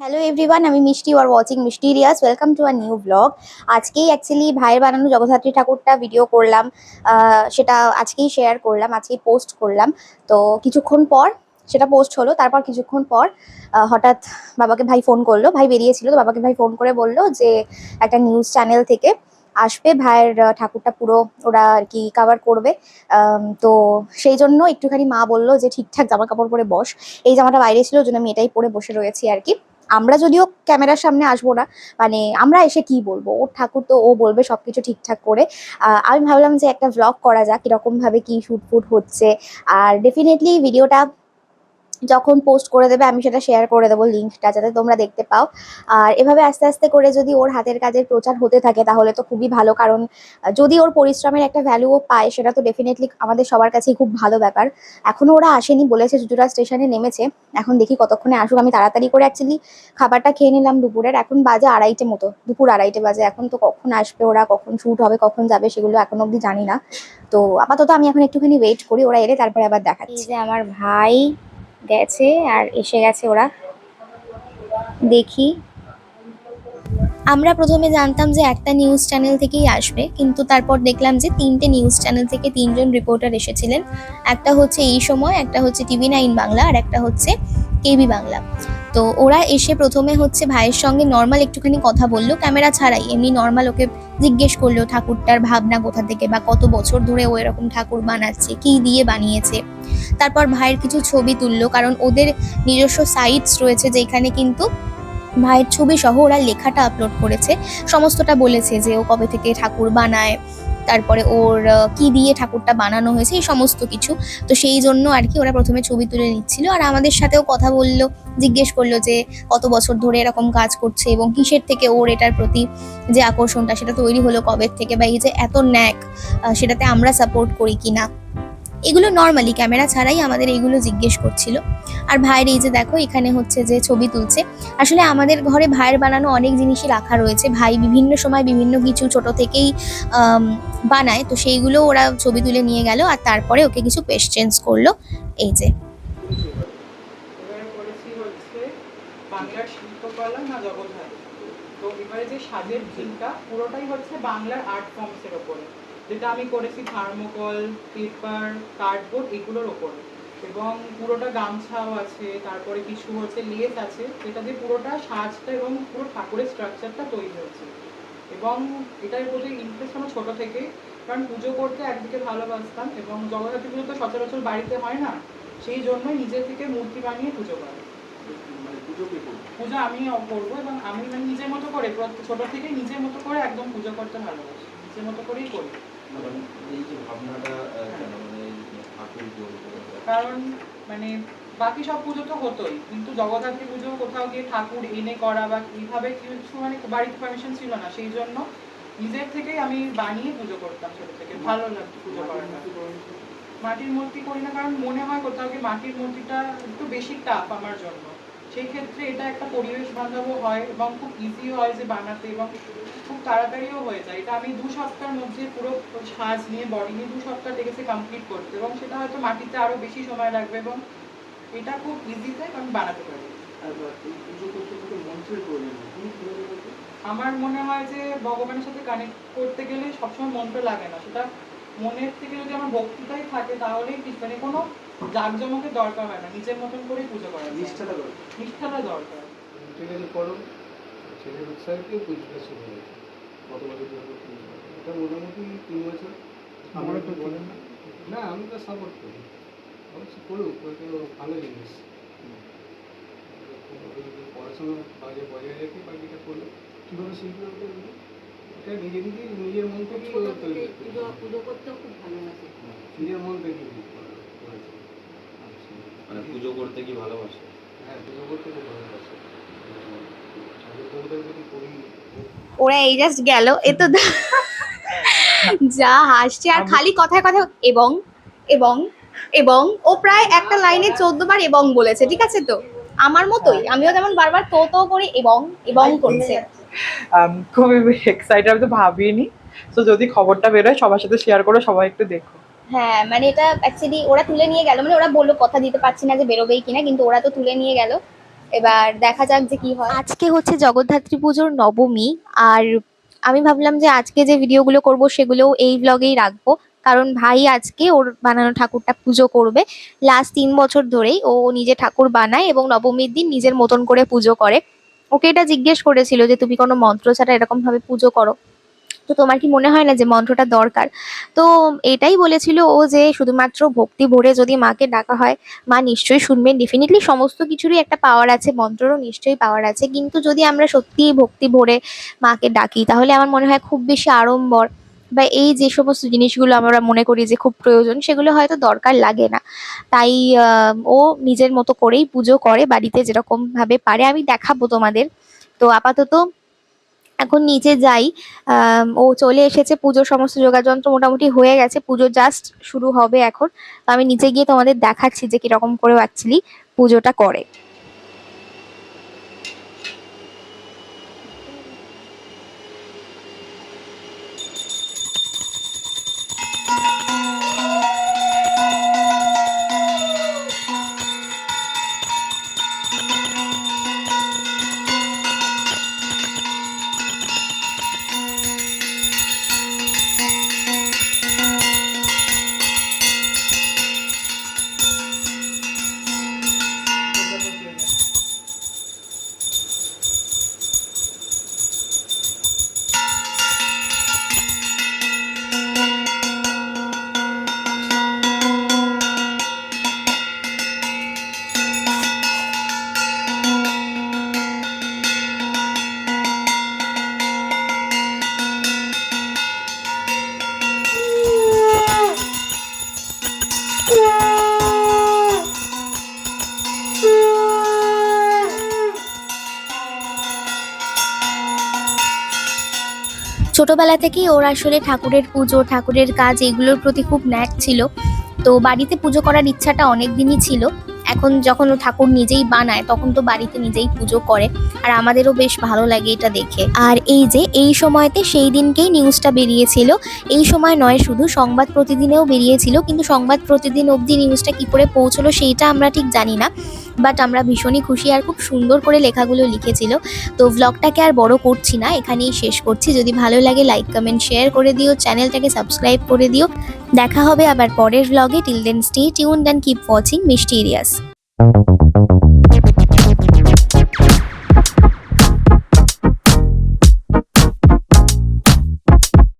Hello everyone আমি মিষ্টি আর ওয়াচিং মিষ্টি Riya's welcome to a new blog আজকেই অ্যাকচুয়ালি ভাইয়ের বানানো জগদ্ধাত্রী ঠাকুরটা ভিডিও করলাম। সেটা আজকেই শেয়ার করলাম, আজকেই পোস্ট করলাম। তো কিছুক্ষণ পর, সেটা পোস্ট হলো, তারপর কিছুক্ষণ পর হঠাৎ বাবাকে ভাই ফোন করল। ভাই বেরিয়েছিল তো বাবাকে ভাই ফোন করে বলল যে, একটা নিউজ চ্যানেল থেকে আসবে। ভাইয়ের ঠাকুরটা পুরো ওরা আর কি কাভার করবে। তো সেই জন্য একটুখানি মা বলল যে, ঠিকঠাক জামা কাপড় পরে বস। এই জামাটা বাইরে ছিল, ওই জন্য আমি এটাই পরে বসে রয়েছি আর কি। আমরা যদিও ক্যামেরার সামনে আসব না মানে আমরা এসে কি বলব? ওর ঠাকুর তো ও বলবে সবকিছু ঠিকঠাক করে। আমি ভাবলাম যে একটা ভ্লগ করা যাক কীরকম ভাবে কি শুট ফুট হচ্ছে। আর ডেফিনেটলি ভিডিওটা যখন পোস্ট করে দেবে, আমি সেটা শেয়ার করে দেবো লিঙ্কটা যাতে তোমরা দেখতে পাও। আর এভাবে আস্তে আস্তে করে যদি ওর হাতের কাজের প্রচার হতে থাকে, তাহলে তো খুবই ভালো। কারণ যদি ওর পরিশ্রমের একটা ভ্যালুও পায়, সেটা তো ডেফিনেটলি আমাদের সবার কাছেই খুব ভালো ব্যাপার। এখনও ওরা আসেনি, বলেছে চুচুড়া স্টেশনে নেমেছে। এখন দেখি কতক্ষণে আসুক। আমি তাড়াতাড়ি করে অ্যাকচুয়ালি খাবারটা খেয়ে নিলাম দুপুরের। এখন বাজে আড়াইটে মতো। দুপুর আড়াইটে বাজে। এখন তো কখন আসবে ওরা, কখন শ্যুট হবে, কখন যাবে, সেগুলো এখন অবধি জানি না। তো আপাতত আমি এখন একটুখানি ওয়েট করি। ওরা এলে তারপরে আবার দেখাচ্ছি। যে আমার ভাই গেছে আর এসে গেছে ওরা। দেখি। আমরা প্রথমে জানতাম যে একটা নিউজ চ্যানেল থেকেই আসবে, কিন্তু তারপর দেখলাম যে তিনটে নিউজ চ্যানেল থেকে তিনজন রিপোর্টার এসেছিলেন। একটা হচ্ছে এই সময়, একটা হচ্ছে টিভি নাইন বাংলা, আর একটা হচ্ছে কেবি বাংলা। তো ওরা এসে প্রথমে হচ্ছে ভাইয়ের সঙ্গে নর্মাল একটুখানি কথা বলল, ক্যামেরা ছাড়াই, এমনি নর্মাল ওকে জিজ্ঞেস করল, ঠাকুরটার ভাবনা কোথা থেকে বা কত বছর ধরে ও এরকম ঠাকুর বানাচ্ছে, কি দিয়ে বানিয়েছে? তারপর ভাইয়ের কিছু ছবি তুললো, কারণ ওদের নিজস্ব সাইটস রয়েছে যেখানে কিন্তু ভাইয়ের ছবি সহ ওরা লেখাটা আপলোড করেছে। সমস্তটা বলেছে যে ও কবে থেকে ঠাকুর বানায় তারপরে ওর কি দিয়ে ঠাকুরটা বানানো হয়েছে, এই সমস্ত কিছু। তো সেই জন্য আর কি ওরা প্রথমে ছবি তুলে নিচ্ছিল। আর আমাদের সাথেও কথা বলল, জিজ্ঞেস করল যে কত বছর ধরে এরকম কাজ করছে এবং কিসের থেকে ওর এটার প্রতি যে আকর্ষণটা, সেটা তৈরি হলো কবের থেকে? বা এই যে এত ন্যাক সেটাতে আমরা সাপোর্ট করি কিনা? এগুলো নর্মালি ক্যামেরা ছাড়াই আমাদের এইগুলো জিজ্ঞেস করছিল। আর ভাইয়ের এই যে দেখো, এখানে হচ্ছে যে ছবি তুলছে। আসলে আমাদের ঘরে ভাইয়ের বানানো অনেক জিনিসই রাখা রয়েছে। ভাই বিভিন্ন সময় বিভিন্ন কিছু ছোট থেকেই বানায়। তো সেইগুলো ওরা ছবি তুলে নিয়ে গেল আর তারপরে ওকে কিছু পেস্ট চেঞ্জ করল। এই যে। বাংলার শিল্পকলা না জগদ্ধারী তো এবারে যে সাজের থিমটা পুরোটাই হচ্ছে বাংলার আর্ট ফর্মসের ওপরে। যেটা আমি করেছি থার্মোকল পেপার কার্ডবোর্ড এগুলোর ওপরে। এবং পুরোটা গামছাও আছে তারপরে কিছু হচ্ছে লেস আছে যেটা দিয়ে পুরোটা সাজটা এবং পুরো ঠাকুরের স্ট্রাকচারটা তৈরি হয়েছে এবং এটার প্রতি ইন্টারেস্ট আমার ছোটো থেকে কারণ পুজো করতে একদিকে ভালোবাসতাম এবং জগদ্ধাত্রী পুজো তো সচরাচর বাড়িতে হয় না সেই জন্যই নিজে থেকে মূর্তি বানিয়ে পুজো করে। মানে পুজো আমি করব এবং আমি মানে নিজের মতো করে ছোট থেকে নিজের মতো করে একদম পুজো করতে ভালোবাসি নিজের মতো করেই করি। মানে এই যে ভাবনাটা আহ, কেন? মানে কারণ মানে বাকি সব পুজো তো হতোই কিন্তু জগদ্ধাত্রী পুজো কোথাও গিয়ে ঠাকুর এনে করা বা এইভাবে কিছু মানে বাড়িতে পারমিশন ছিল না সেই জন্য নিজের থেকেই আমি বানিয়ে পুজো করতাম ছোট থেকে। ভালো লাগতো পুজো করাটা। মাটির মূর্তি করি না কারণ মনে হয় কোথাও গিয়ে মাটির মূর্তিটা একটু বেশি টাফ আমার জন্য। সেই ক্ষেত্রে এটা একটা পরিবেশ বান্ধবও হয় এবং খুব ইজি হয় যে বানাতে এবং খুব তাড়াতাড়িও হয়ে যায়। এটা আমি দু সপ্তাহের মধ্যে পুরো সাজ নিয়ে বডি নিয়ে দু সপ্তাহ লেগেছে কমপ্লিট করতে এবং সেটা হয়তো মাটিতে আরও বেশি সময় লাগবে এবং এটা খুব ইজিতে আমি বানাতে পারি? আমার মনে হয় যে ভগবানের সাথে কানেক্ট করতে গেলে সবসময় মন্ত্র লাগে না। সেটা মনের থেকে যদি আমার ভক্তিটাই থাকে তাহলেই কি- মানে কোনো জাঁকজমকের দরকার হয় না। নিজের মতন করেই পুজো করা যায়। নিষ্ঠাটা করো। নিষ্ঠাটা দরকার। আছে করো। ছেলের উৎসাহকেও পুজোটা শুরু হয়েছে কত বছর? এটা মোটামুটি তিন বছর। আমার একটু বলেন না। না আমি তো সাপোর্ট করি। অবশ্যই করুক ভালো জিনিস। পড়াশোনা বাজে বজায় রেখে বাকিটা করল। কীভাবে শিখলে ওটা নিজে নিজের মন পুজো পুজো করতেও খুব ভালোবাসে নিজের মন থেকেই আচ্ছা। মানে পুজো করতে কি ভালোবাসে? হ্যাঁ পুজো করতে খুব ভালোবাসে। ওরা এই জাস্ট গেল। এ তো যা হাসছে। আর খালি কথায় কথায় এবং এবং এবং ও প্রায় একটা লাইনে চোদ্দ বার এবং বলেছে ঠিক আছে তো? আমার মতোই। আমিও যেমন বারবার তো তো করি এবং এবং করছে। খুবই এক্সাইটেড আমি তো ভাবিনি। তো যদি খবরটা বেরোয় সবার সাথে শেয়ার করো সবাই একটু দেখো। হ্যাঁ মানে এটা অ্যাকচুয়ালি ওরা তুলে নিয়ে গেল। মানে ওরা বলল কথা দিতে পারছি না যে বেরোবেই কিনা কিন্তু ওরা তো তুলে নিয়ে গেল। এবার দেখা যাক যে কি হয়। আজকে হচ্ছে জগদ্ধাত্রী পুজোর নবমী আর আমি ভাবলাম যে আজকে যে ভিডিওগুলো করব সেগুলোও এই ব্লগেই রাখব। কারণ ভাই আজকে ওর বানানো ঠাকুরটা পুজো করবে। লাস্ট তিন বছর ধরেই ও নিজে ঠাকুর বানায় এবং নবমীর দিন নিজের মতন করে পুজো করে। ওকে এটা জিজ্ঞেস করেছিল যে, তুমি কোনো মন্ত্র ছাড়া এরকম ভাবে পুজো করো? তো তোমার কি মনে হয় না যে মন্ত্রটা দরকার? তো এটাই বলেছিল ও যে, শুধুমাত্র ভক্তি ভরে যদি মাকে ডাকা হয়, মা নিশ্চয়ই শুনবেন। ডেফিনেটলি সমস্ত কিছুরই একটা পাওয়ার আছে, মন্ত্ররও নিশ্চয়ই পাওয়ার আছে। কিন্তু যদি আমরা সত্যিই ভক্তি ভরে মাকে ডাকি, তাহলে আমার মনে হয় খুব বেশি আড়ম্বর বা এই যে সমস্ত জিনিসগুলো আমরা মনে করি যে খুব প্রয়োজন, সেগুলো হয়তো দরকার লাগে না। তাই ও নিজের মতো করেই পুজো করে বাড়িতে যেরকম ভাবে পারে। আমি দেখাবো তোমাদের। তো আপাতত এখন নিচে যাই। ও চলে এসেছে পুজোর সমস্ত যোগাযন্ত্র মোটামুটি হয়ে গেছে। পুজো জাস্ট শুরু হবে এখন। তো আমি নিচে গিয়ে তোমাদের দেখাচ্ছি যে কীরকম করে অ্যাকচুয়ালি পুজোটা করে। ছোটবেলা থেকেই ওর আসলে ঠাকুরের পুজো, ঠাকুরের কাজ এগুলোর প্রতি খুব ন্যাক ছিল। তো বাড়িতে পুজো করার ইচ্ছাটা অনেক দিনই ছিল। এখন যখন ও ঠাকুর নিজেই বানায়, তখন তো বাড়িতে নিজেই পুজো করে। আর আমাদেরও বেশ ভালো লাগে এটা দেখে। আর এই যে, এই সময়তে সেই দিনকেই নিউজটা বেরিয়েছিল। এই সময় নয়, শুধু সংবাদ প্রতিদিনেও বেরিয়েছিল। কিন্তু সংবাদ প্রতিদিন অবধি নিউজটা কি করে পৌঁছলো, সেইটা আমরা ঠিক জানি না। বাট আমরা ভীষণই খুশি আর খুব সুন্দর করে লেখাগুলো লিখেছিল। তো ব্লগটাকে আর বড় করছি না, এখানেই শেষ করছি। যদি ভালো লাগে লাইক কমেন্ট শেয়ার করে দিও চ্যানেলটাকে সাবস্ক্রাইব করে দিও। দেখা হবে আবার পরের ব্লগে till then stay tune then keep watching mysterious